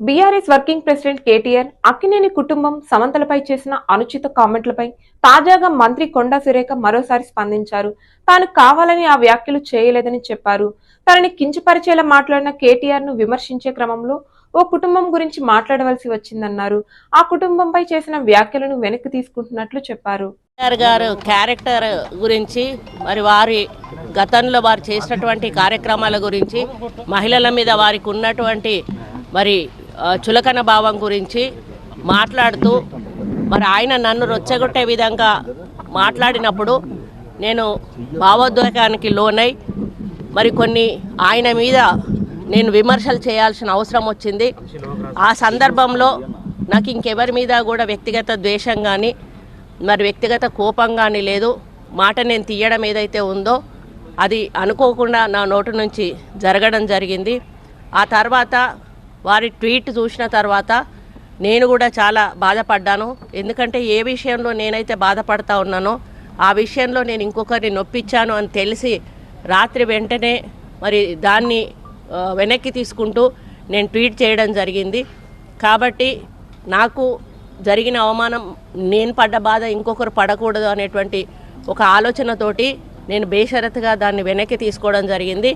BRS working president KTR Akkineni కుటుంబం సమంతలపై చేసిన అనుచిత కామెంట్లపై తాజాగా మంత్రి కొండా సురేఖ మరోసారి స్పందించారు. తాను కావాలని ఆ వ్యాఖ్యలు చేయలేదని చెప్పారు. తనని కించపరిచేలా మాట్లాడిన కేటీఆర్ను విమర్శించే క్రమంలో ఓ కుటుంబం గురించి మాట్లాడవలసి వచ్చిందన్నారు. ఆ కుటుంబంపై చేసిన వ్యాఖ్యలను వెనక్కి తీసుకుంటున్నట్లు చెప్పారు. గారు క్యారెక్టర్ గురించి మరి వారి గతంలో వారు చేసినటువంటి కార్యక్రమాల గురించి మహిళల మీద వారికి ఉన్నటువంటి మరి చులకన భావం గురించి మాట్లాడుతూ మరి ఆయన నన్ను రొచ్చగొట్టే విధంగా మాట్లాడినప్పుడు నేను భావోద్వేగానికి లోనై మరి కొన్ని ఆయన మీద నేను విమర్శలు చేయాల్సిన అవసరం వచ్చింది. ఆ సందర్భంలో నాకు ఇంకెవరి మీద కూడా వ్యక్తిగత ద్వేషం కానీ మరి వ్యక్తిగత కోపం కానీ లేదు. మాట నేను తీయడం ఏదైతే ఉందో అది అనుకోకుండా నా నోటు నుంచి జరగడం జరిగింది. ఆ తర్వాత వారి ట్వీట్ చూసిన తర్వాత నేను కూడా చాలా బాధపడ్డాను. ఎందుకంటే ఏ విషయంలో నేనైతే బాధపడతా ఉన్నానో ఆ విషయంలో నేను ఇంకొకరిని నొప్పించాను అని తెలిసి రాత్రి వెంటనే మరి దాన్ని వెనక్కి తీసుకుంటూ నేను ట్వీట్ చేయడం జరిగింది. కాబట్టి నాకు జరిగిన అవమానం నేను పడ్డ బాధ ఇంకొకరు పడకూడదు అనేటువంటి ఒక ఆలోచనతోటి నేను బేషరతుగా దాన్ని వెనక్కి తీసుకోవడం జరిగింది.